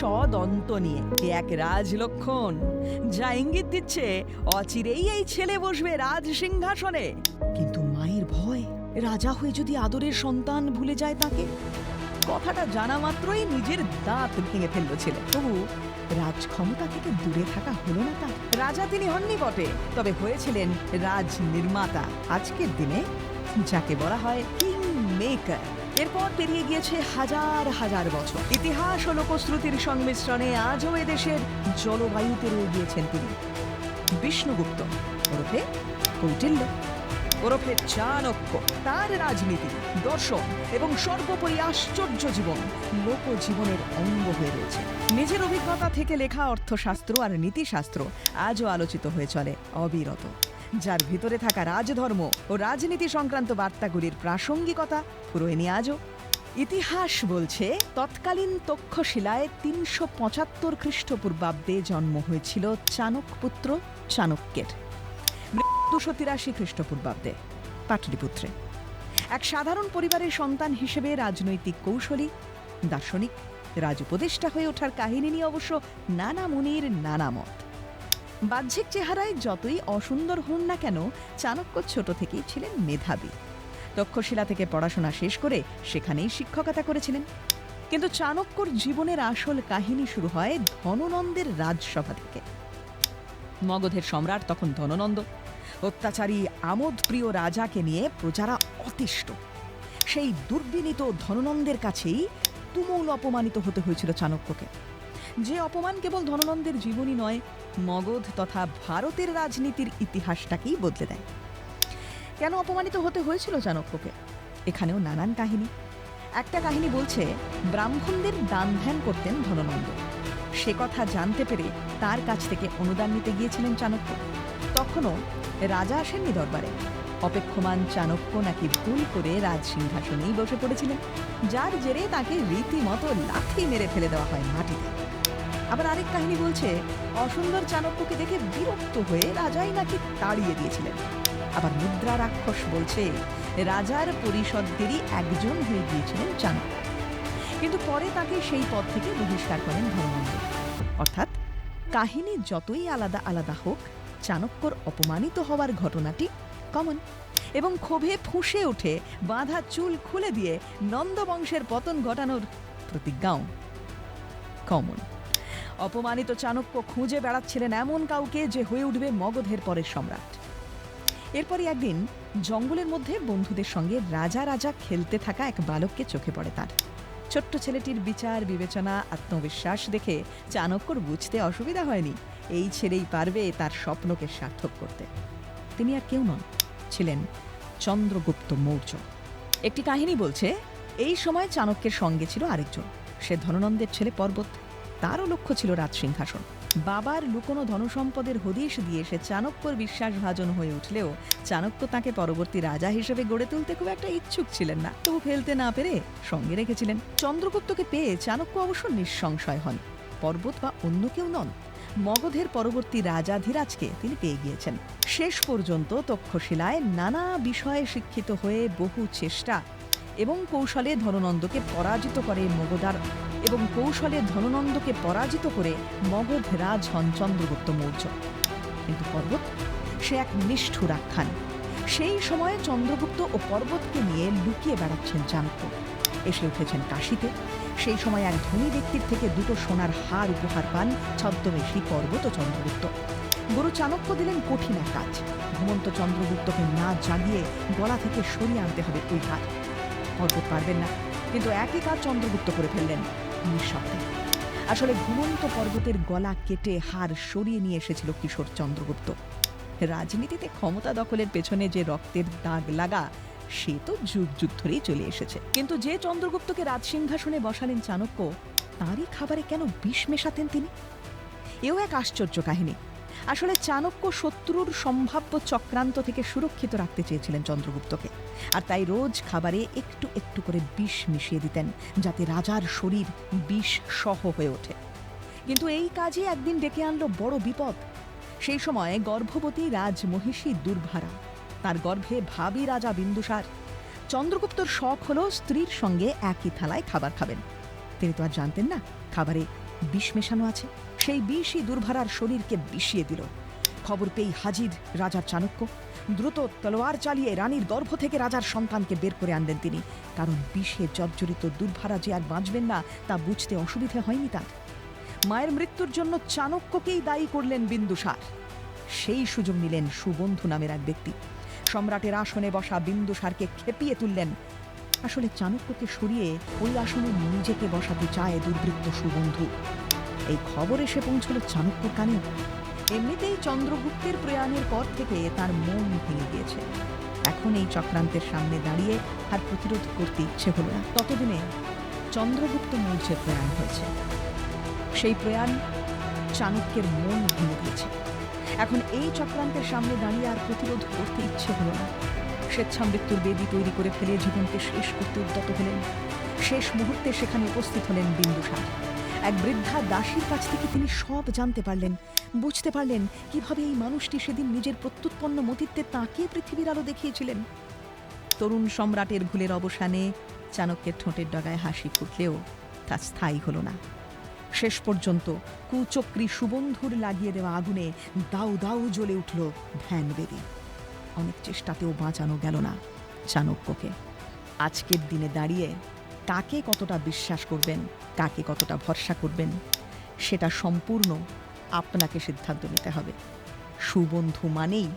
সদন্ত নিয়ে। এক রাজলক্ষণ? যা ইঙ্গিত দিচ্ছে, অচিরেই এই ছেলে বসবে রাজ সিংহাসনে। কিন্তু মায়ের ভয়, রাজা হয়ে যদি আদরের সন্তান ভুলে যায় তাকে? কথাটা জানা মাত্রই নিজের দাঁত ভেঙে ফেলল ছেলে। তবু রাজ ক্ষমতা থেকে দূরে থাকা হলো না তার। রাজা তিনি হননি বটে, তবে হয়েছিলেন রাজ নির্মাতা। আজকের দিনে, যাকে বলা হয় কিং মেকার এরপর পেরিয়ে গিয়েছে হাজার হাজার বছর। ইতিহাস ও লোকশ্রুতির সংমিশ্রণে আজও এদেশের জলবায়ুতে রয়ে গিয়েছেন তিনি। বিষ্ণুগুপ্ত, ওরফে কৌটিল্য, ওরফে চাণক্য, তার রাজনীতি, দর্শন এবং সর্বোপরি আশ্চর্য জীবন লোকজীবনের অঙ্গ হয়ে রয়েছে। নিজের অভিজ্ঞতা থেকে লেখা অর্থশাস্ত্র আর নীতিশাস্ত্র আজও আলোচিত হয়ে চলে অবিরত। যার ভিতরে থাকা রাজধর্ম ও রাজনীতি সংক্রান্ত বার্তাগুলির প্রাসঙ্গিকতা ফুরোয়নি আজও। ইতিহাস বলছে, তৎকালীন তক্ষশিলায় তিনশো পঁচাত্তর খ্রিস্টপূর্বাব্দে জন্ম হয়েছিল চাণক্যপুত্র চাণক্যের। দুশো তিরাশি খ্রিস্টপূর্বাব্দে, পাটলিপুত্রে। এক সাধারণ পরিবারের সন্তান হিসেবে রাজনৈতিক কৌশলী, দার্শনিক রাজ উপদেষ্টা হয়ে ওঠার কাহিনী নিয়ে অবশ্য নানা মুনির, নানা মত। বাহ্যিক চেহারায় যতই অসুন্দর হন না কেন, চাণক্য ছোট থেকেই ছিলেন মেধাবী। তক্ষশিলা থেকে পড়াশোনা শেষ করে সেখানেই শিক্ষকতা করেছিলেন। কিন্তু চাণক্যর জীবনের আসল কাহিনী শুরু হয় ধননন্দের রাজসভা থেকে। মগধের সম্রাট তখন ধননন্দ। অত্যাচারী আমোদপ্রিয় রাজাকে নিয়ে প্রজারা অতিষ্ঠ। সেই দুর্বিনীত ধননন্দের কাছেই তুমুল অপমানিত হতে হয়েছিল চাণক্যকে। যে অপমান কেবল ধননন্দের জীবনী নয়, মগধ তথা ভারতের রাজনীতির ইতিহাসটাকেই বদলে দেয়। কেন অপমানিত হতে হয়েছিল চাণক্যকে? এখানেও নানান কাহিনী। একটা কাহিনী বলছে, ব্রাহ্মণদের দান ধ্যান করতেন ধননন্দ। সে কথা জানতে পেরে তার কাছ থেকে অনুদান নিতে গিয়েছিলেন চাণক্য। তখনও রাজা আসেননি দরবারে। অপেক্ষমান চাণক্য নাকি ভুল করে রাজ সিংহাসনেই বসে পড়েছিলেন। যার জেরে তাকে রীতিমতো লাথি মেরে ফেলে দেওয়া হয় মাটিতে। আবার আরেক কাহিনী বলছে, অসুন্দর চাণক্যকে দেখে বিরক্ত হয়ে রাজাই নাকি তাড়িয়ে দিয়েছিলেন। আবার মুদ্রা রাক্ষস বলছে, রাজার পরিষদদেরই একজন হয়ে গিয়েছিলেন চাণক্য। কিন্তু পরে তাকে সেই পদ থেকে বহিষ্কার করেন ধর্মনন্দ অর্থাৎ কাহিনী যতই আলাদা আলাদা হোক, চাণক্যর অপমানিত হওয়ার ঘটনাটি কমন এবং ক্ষোভে ফুঁসে ওঠে বাঁধা চুল খুলে দিয়ে নন্দবংশের পতন ঘটানোর প্রতিজ্ঞাও কমন। অপমানিত চাণক্য খুঁজে বেড়াচ্ছিলেন এমন কাউকে যে হয়ে উঠবে মগধের পরের সম্রাট। এরপরই একদিন জঙ্গলের মধ্যে বন্ধুদের সঙ্গে রাজা রাজা খেলতে থাকা এক বালককে চোখে পড়ে তার। ছোট্ট ছেলেটির বিচার, বিবেচনা, আত্মবিশ্বাস দেখে চাণক্যর বুঝতে অসুবিধা হয়নি। এই ছেলেই পারবে তার স্বপ্নকে সার্থক করতে। তিনি আর কেউ নন, ছিলেন চন্দ্রগুপ্ত মৌর্য। একটি কাহিনী বলছে, এই সময় চাণক্যের সঙ্গে ছিল আরেকজন। সে ধননন্দের ছেলে পর্বত। তারও লক্ষ্য ছিল রাজ সিংহাসন। বাবার লুকোনো ধনসম্পদের হদিশ দিয়ে সে চাণক্যর বিশ্বাসভাজন হয়ে উঠলেও চাণক্য তাকে পরবর্তী রাজা হিসেবে গড়ে তুলতে খুব একটা ইচ্ছুক ছিলেন না। তবু ফেলতে না পেরে সঙ্গে রেখেছিলেন। চন্দ্রগুপ্তকে পেয়ে চাণক্য অবশ্য নিঃসংশয় হন। পর্বত বা অন্য কেউ নন, মগধের পরবর্তী রাজাধিরাজকে তিনি পেয়ে গিয়েছেন। শেষ পর্যন্ত তক্ষশিলায় নানা বিষয়ে শিক্ষিত হয়ে বহু চেষ্টা এবং কৌশলে ধননন্দকে পরাজিত করে মগধার এবং কৌশলে ধননন্দকে পরাজিত করে মগধ রাজ হন চন্দ্রগুপ্ত মৌর্য। কিন্তু পর্বত, সে এক নিষ্ঠুর আখ্যান। সেই সময়ে চন্দ্রগুপ্ত ও পর্বতকে নিয়ে লুকিয়ে বেড়াচ্ছেন চাণক্য। এসে উঠেছেন কাশিতে। সেই সময় এক ধনী ব্যক্তির থেকে দুটো সোনার হার উপহার পান ছদ্মবেশী পর্বত ও চন্দ্রগুপ্ত। গুরু চাণক্য দিলেন কঠিন এক কাজ। ঘুমন্ত চন্দ্রগুপ্তকে না জাগিয়ে গলা থেকে সরিয়ে আনতে হবে ওই হার। পর্বত পারবেন না। কিন্তু একই কাজ চন্দ্রগুপ্ত করে ফেললেন নিঃশব্দে। আসলে ঘুমন্ত পর্বতের গলা কেটে হার সরিয়ে নিয়ে এসেছিল কিশোর চন্দ্রগুপ্ত। রাজনীতিতে ক্ষমতা দখলের পেছনে যে রক্তের দাগ লাগা, সে তো যুগ যুগ ধরেই চলে এসেছে। কিন্তু যে চন্দ্রগুপ্তকে রাজসিংহাসনে বসালেন চাণক্য, তারই খাবারে কেন বিষ মেশাতেন তিনি? এও এক আশ্চর্য কাহিনী। আসলে চাণক্য শত্রুর সম্ভাব্য চক্রান্ত থেকে সুরক্ষিত রাখতে চেয়েছিলেন চন্দ্রগুপ্তকে। আর তাই রোজ খাবারে একটু একটু করে বিষ মিশিয়ে দিতেন, যাতে রাজার শরীর বিষ সহ হয়ে ওঠে। কিন্তু এই কাজে একদিন ডেকে আনলো বড় বিপদ। সেই সময় গর্ভবতী রাজমহিষী দুর্ভারা, তার গর্ভে ভাবি রাজা বিন্দুসার। চন্দ্রগুপ্তর শখ হলো স্ত্রীর সঙ্গে একই থালায় খাবার খাবেন। তিনি তো আর জানতেন না, খাবারে বিষ মেশানো আছে। সেই বিষই দুর্ভারার শরীরকে বিষিয়ে দিল। খবর পেয়ে হাজির রাজার চাণক্য। দ্রুত তলোয়ার চালিয়ে রানীর গর্ভ থেকে রাজার সন্তানকে বের করে আনলেন তিনি। কারণ বিষে জর্জরিত দুর্ভারা যে আর বাঁচবেন না, তা বুঝতে অসুবিধে হয়নি তার। মায়ের মৃত্যুর জন্য চাণক্যকেই দায়ী করলেন বিন্দুসার। সেই সুযোগ নিলেন সুবন্ধু নামের এক ব্যক্তি। সম্রাটের আসনে বসা বিন্দুসারকে খেপিয়ে তুললেন। আসলে চাণক্যকে সরিয়ে ওই আসনে নিজেকে বসাতে চায় দুর্বৃত্ত সুবন্ধু। এই খবর এসে পৌঁছল চাণক্যর কানে। এমনিতেই চন্দ্রগুপ্তের প্রয়াণের পর থেকে তার মন ভেঙে গিয়েছে। এখন এই চক্রান্তের সামনে দাঁড়িয়ে আর প্রতিরোধ করতে ইচ্ছে হলো না। ততদিনে চন্দ্রগুপ্ত মৌর্যের প্রয়াণ হয়েছে। সেই প্রয়াণ চাণক্যের মন ভেঙে দিয়েছে। এখন এই চক্রান্তের সামনে দাঁড়িয়ে আর প্রতিরোধ করতে ইচ্ছে হলো না। স্বেচ্ছা মৃত্যুর বেদি তৈরি করে ফেলে জীবনকে শেষ করতে উদ্যত হলেন। শেষ মুহূর্তে সেখানে উপস্থিত হলেন বিন্দুসার। এক বৃদ্ধা দাসীর কাছ থেকে তিনি সব জানতে পারলেন। বুঝতে পারলেন কীভাবে এই মানুষটি সেদিন নিজের প্রত্যুৎপন্ন মতিত্বে তাকে পৃথিবীর আলো দেখিয়েছিলেন। তরুণ সম্রাটের ভুলের অবসানে চাণক্যের ঠোঁটের ডগায় হাসি ফুটলেও তা স্থায়ী হলো না। শেষ পর্যন্ত কুচক্রী সুবন্ধুর লাগিয়ে দেওয়া আগুনে দাউ দাউ জ্বলে উঠল ধ্যান বেদি অনেক চেষ্টাতেও বাঁচানো গেল না চাণক্যকে। আজকের দিনে দাঁড়িয়ে কাকে কতটা বিশ্বাস করবেন, কাকে কতটা ভরসা করবেন, সেটা সম্পূর্ণ আপনাকে সিদ্ধান্ত নিতে হবে। সুবন্ধু মানেই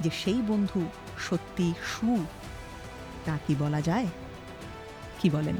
যে সেই বন্ধু সত্যি সু, তা কি বলা যায়? কি বলেন?